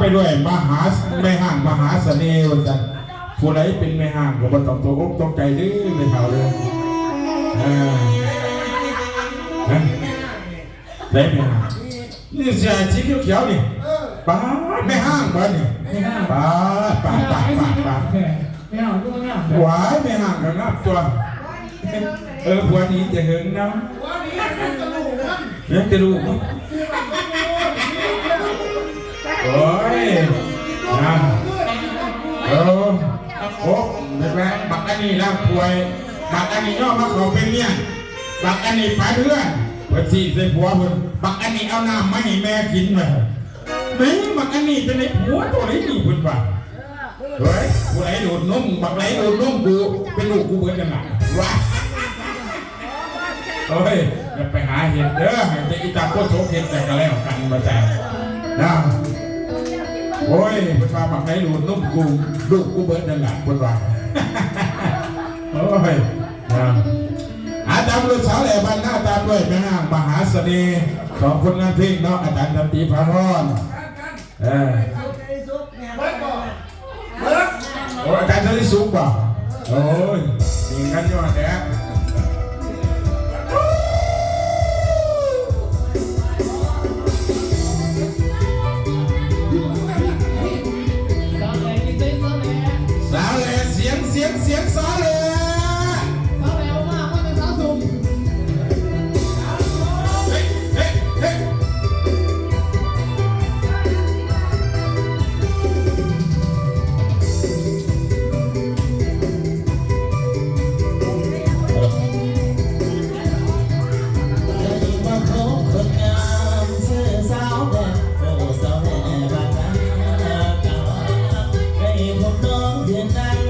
ไปด้วยมหาแม่ห้างมหาเสน่ห์วันจันทร์ผู้ใดเป็นแม่ห้างก็บ่ต้องตัวอกตกใจเด้อไม่เท่าเลยอ่านะได้แม่ห้างนี่เสียสีเขียวๆนี่ป้าดแม่ห้างบ้านนี่ไม่ห้ามป้าดป้าดป้าดป้าดป้าดไม่ห้ามก็ไม่ห้ามหวายแม่ห้างก็นับตัวเออผัวนี้จะหึงนะยังจะรู้มั้ย โอ้ยนะเออโอ้เด็กแม่บักอันนี้ร่างป่วย บักอันนี้ย่อมาเขาเป็นเนี่ยบักอันนี้ไปเพื่อนเพื่อนสี่ใส่ผัวเพื่อนบักอันนี้เอาน้ำมาให้แม่กินมานี่บักอันนี้เป็นไอ้ผัวตัวไหนนี่เพื่อนว่าเฮ้ยกูไหนดูดนมบักไหนดูดนมกูเป็นลูกกูเบิดกันหนักวะเฮ้ยอย่าไปหาเห็ดเด้อให้แต่อีตาโคตรโสเห็ดแต่ก็แล้วกันมาแต่นะ โอ้ยเป็นมาบักไหนหลุดนุ่มกูลูกกูเบิร์ดนั่นแหละคนว่าโอ้ยนะอาจารย์ลูกสาวแหล่บ้านหน้าตาด้วยแม่ห้างมหาเสน่ห์สองคนงานเพลงเนาะอาจารย์ดนตรีพระพรเออโอ้ยอาจารย์จะได้สูงกว่าโอ้ยมีกันยอดแท้ 昨天。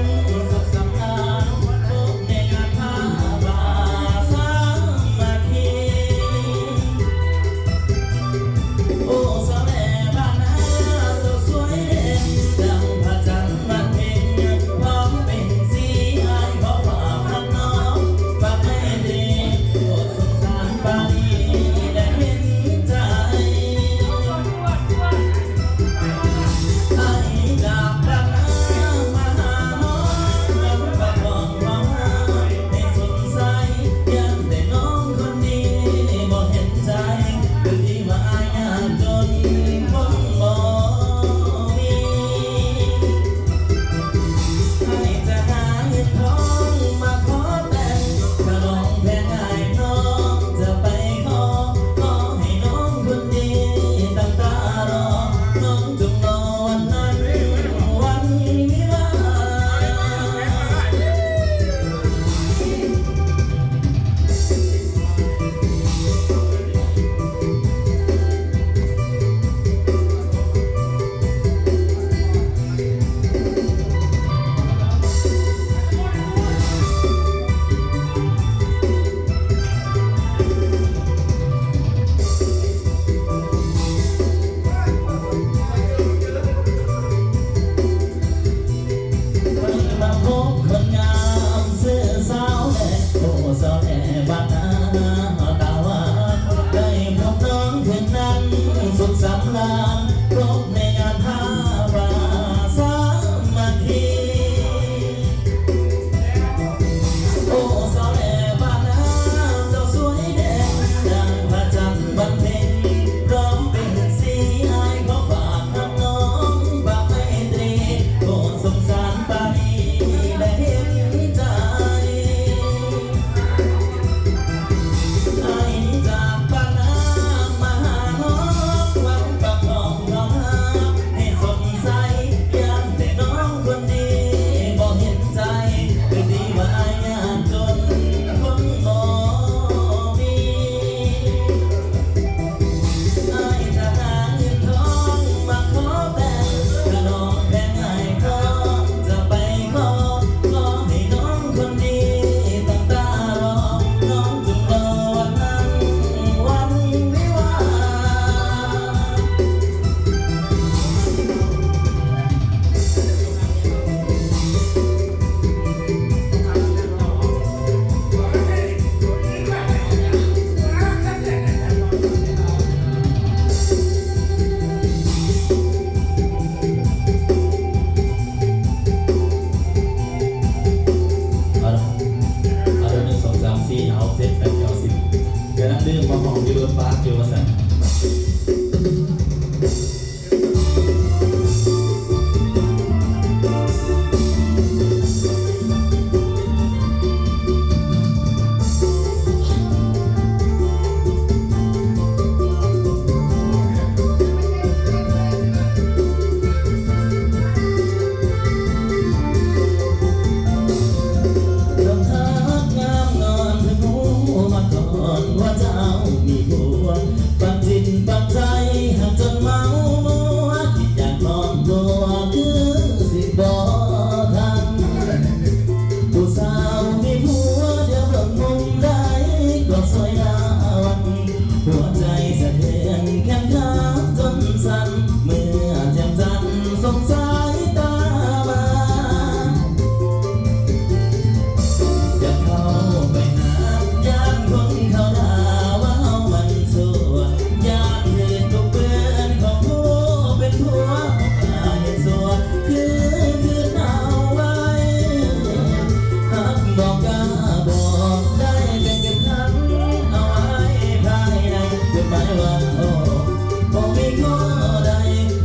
บอกมีก้อใด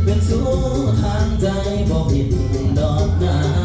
เป็นสู้ทางใจบอกผิดดอกนา